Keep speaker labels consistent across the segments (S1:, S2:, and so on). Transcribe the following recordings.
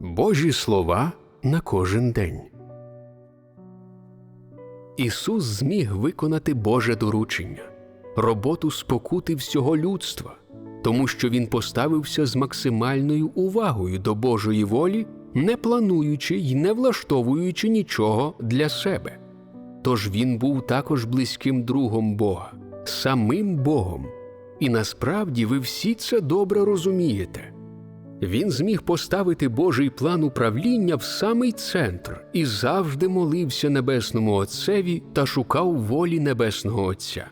S1: Божі слова на кожен день. Ісус зміг виконати Боже доручення, роботу спокути всього людства, тому що Він поставився з максимальною увагою до Божої волі, не плануючи й не влаштовуючи нічого для себе. Тож він був також близьким другом Бога, самим Богом. І насправді ви всі це добре розумієте. Він зміг поставити Божий план управління в самий центр і завжди молився Небесному Отцеві та шукав волі Небесного Отця.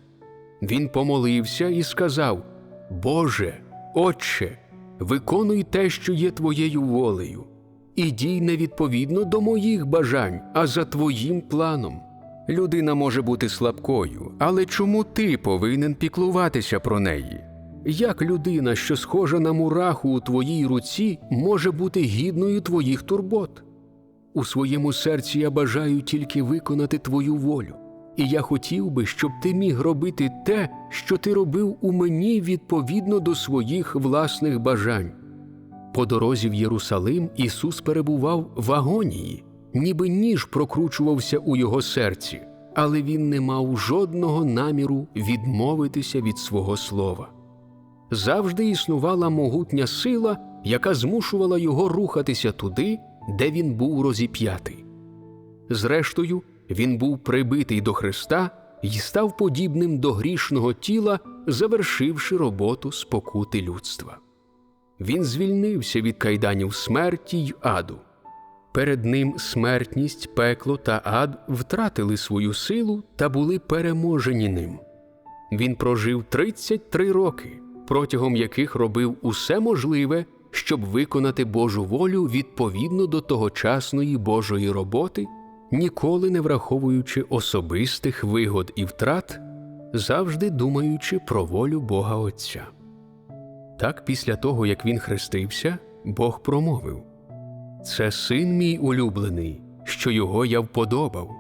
S1: Він помолився і сказав: Боже, Отче, виконуй те, що є твоєю волею, і дій не відповідно до моїх бажань, а за твоїм планом. Людина може бути слабкою, але чому ти повинен піклуватися про неї? Як людина, що схожа на мураху у твоїй руці, може бути гідною твоїх турбот? У своєму серці я бажаю тільки виконати твою волю, і я хотів би, щоб ти міг робити те, що ти робив у мені відповідно до своїх власних бажань. По дорозі в Єрусалим Ісус перебував в агонії, ніби ніж прокручувався у його серці, але він не мав жодного наміру відмовитися від свого слова. Завжди існувала могутня сила, яка змушувала його рухатися туди, де він був розіп'ятий. Зрештою, він був прибитий до Христа і став подібним до грішного тіла, завершивши роботу спокути людства. Він звільнився від кайданів смерті й аду. Перед ним смертність, пекло та ад втратили свою силу та були переможені ним. Він прожив 33 роки, протягом яких робив усе можливе, щоб виконати Божу волю відповідно до тогочасної Божої роботи, ніколи не враховуючи особистих вигод і втрат, завжди думаючи про волю Бога Отця. Так, після того, як він хрестився, Бог промовив Це син мій улюблений, що його я вподобав.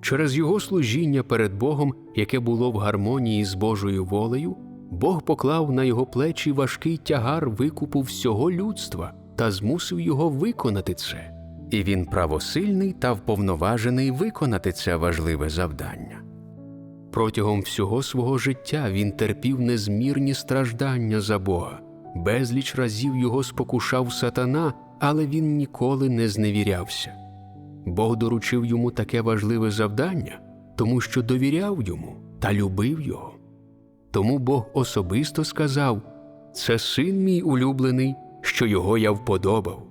S1: Через його служіння перед Богом, яке було в гармонії з Божою волею, Бог поклав на його плечі важкий тягар викупу всього людства та змусив його виконати це. І він правосильний та вповноважений виконати це важливе завдання. Протягом всього свого життя він терпів незмірні страждання за Бога, безліч разів його спокушав сатана, але він ніколи не зневірявся. Бог доручив йому таке важливе завдання, тому що довіряв йому та любив його. Тому Бог особисто сказав Це син мій улюблений, що його я вподобав.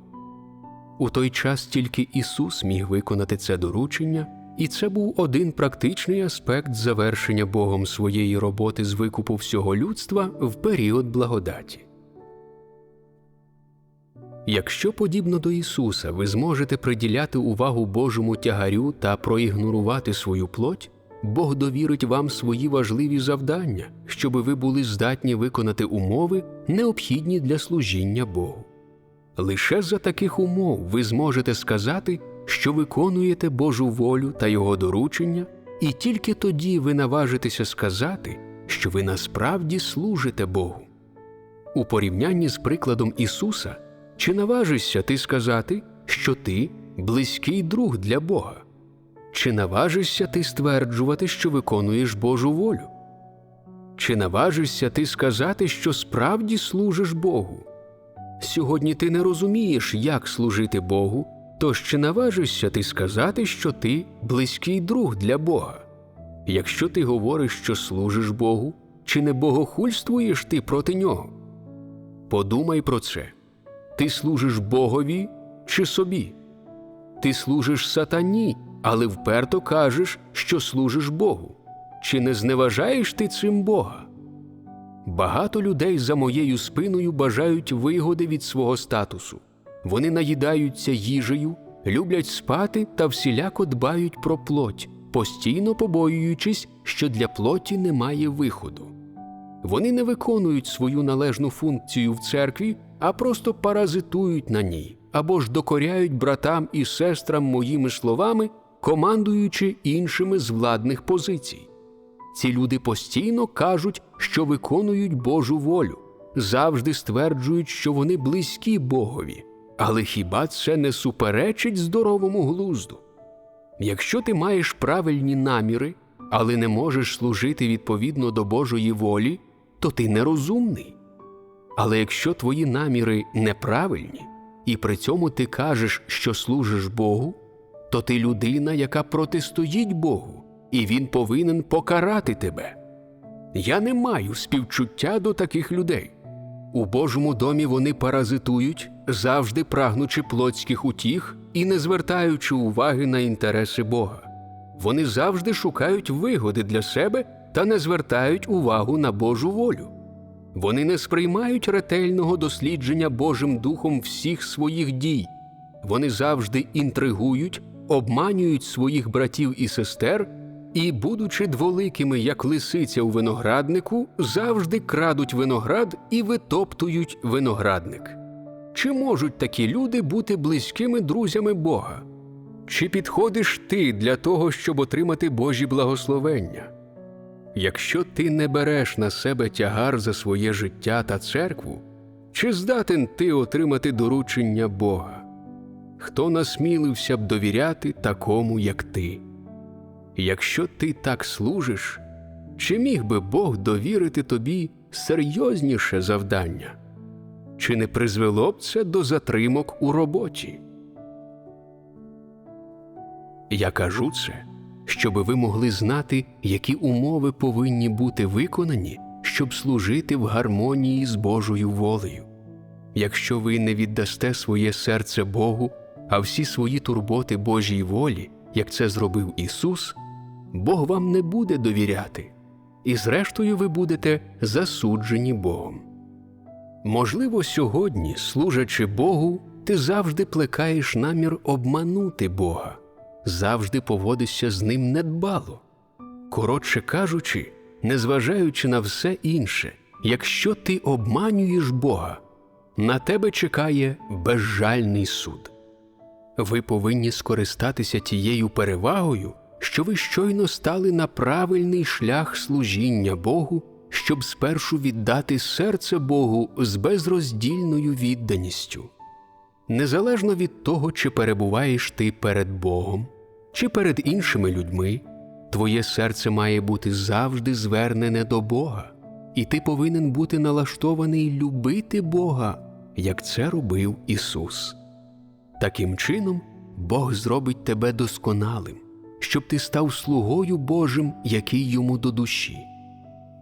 S1: У той час тільки Ісус міг виконати це доручення, і це був один практичний аспект завершення Богом своєї роботи з викупу всього людства в період благодаті. Якщо подібно до Ісуса ви зможете приділяти увагу Божому тягарю та проігнорувати свою плоть, Бог довірить вам свої важливі завдання, щоби ви були здатні виконати умови, необхідні для служіння Богу. Лише за таких умов ви зможете сказати, що виконуєте Божу волю та Його доручення, і тільки тоді ви наважитеся сказати, що ви насправді служите Богу. У порівнянні з прикладом Ісуса, чи наважишся ти сказати, що ти близький друг для Бога? Чи наважишся ти стверджувати, що виконуєш Божу волю? Чи наважишся ти сказати, що справді служиш Богу? Сьогодні ти не розумієш, як служити Богу, тож чи наважишся ти сказати, що ти близький друг для Бога? Якщо ти говориш, що служиш Богу, чи не богохульствуєш ти проти нього? Подумай про це ти служиш Богові чи собі? Ти служиш сатані, але вперто кажеш, що служиш Богу. Чи не зневажаєш ти цим Бога? Багато людей за моєю спиною бажають вигоди від свого статусу. Вони наїдаються їжею, люблять спати та всіляко дбають про плоть, постійно побоюючись, що для плоті немає виходу. Вони не виконують свою належну функцію в церкві, а просто паразитують на ній або ж докоряють братам і сестрам моїми словами, командуючи іншими з владних позицій. Ці люди постійно кажуть, що виконують Божу волю, завжди стверджують, що вони близькі Богові, Але хіба це не суперечить здоровому глузду? Якщо ти маєш правильні наміри, але не можеш служити відповідно до Божої волі, то ти нерозумний. Але якщо твої наміри неправильні, і при цьому ти кажеш, що служиш Богу, то ти людина, яка протистоїть Богу, і Він повинен покарати тебе. Я не маю співчуття до таких людей. У Божому домі вони паразитують, завжди прагнучи плотських утіх і не звертаючи уваги на інтереси Бога. Вони завжди шукають вигоди для себе та не звертають увагу на Божу волю. Вони не сприймають ретельного дослідження Божим Духом всіх своїх дій. Вони завжди інтригують, обманюють своїх братів і сестер і, будучи дволикими, як лисиця у винограднику, завжди крадуть виноград і витоптують виноградник. Чи можуть такі люди бути близькими друзями Бога? Чи підходиш ти для того, щоб отримати Божі благословення? Якщо ти не береш на себе тягар за своє життя та церкву, чи здатен ти отримати доручення Бога? Хто насмілився б довіряти такому, як ти? Якщо ти так служиш, чи міг би Бог довірити тобі серйозніше завдання? Чи не призвело б це до затримок у роботі? Я кажу це, щоб ви могли знати, які умови повинні бути виконані, щоб служити в гармонії з Божою волею. Якщо ви не віддасте своє серце Богу, а всі свої турботи Божій волі, як це зробив Ісус, Бог вам не буде довіряти, і зрештою ви будете засуджені Богом. Можливо, сьогодні, служачи Богу, ти завжди плекаєш намір обманути Бога, завжди поводишся з ним недбало. Коротше кажучи, незважаючи на все інше, якщо ти обманюєш Бога, на тебе чекає безжальний суд. Ви повинні скористатися тією перевагою, що ви щойно стали на правильний шлях служіння Богу, щоб спершу віддати серце Богу з безроздільною відданістю. Незалежно від того, чи перебуваєш ти перед Богом, чи перед іншими людьми, твоє серце має бути завжди звернене до Бога, і ти повинен бути налаштований любити Бога, як це робив Ісус. Таким чином, Бог зробить тебе досконалим, щоб ти став слугою Божим, який йому до душі.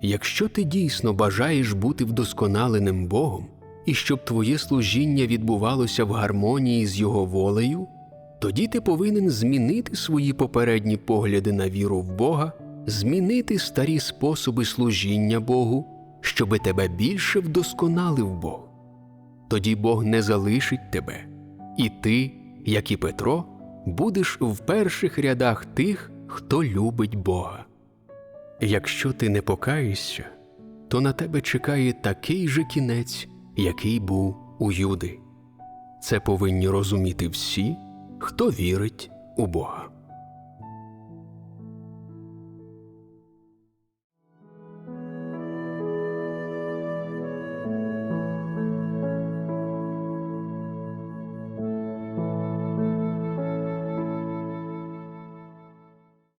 S1: Якщо ти дійсно бажаєш бути вдосконаленим Богом, і щоб твоє служіння відбувалося в гармонії з Його волею, тоді ти повинен змінити свої попередні погляди на віру в Бога, змінити старі способи служіння Богу, щоби тебе більше вдосконалив Бог. Тоді Бог не залишить тебе, і ти, як і Петро, будеш в перших рядах тих, хто любить Бога. Якщо ти не покаєшся, то на тебе чекає такий же кінець, який був у Юди. Це повинні розуміти всі, хто вірить у Бога.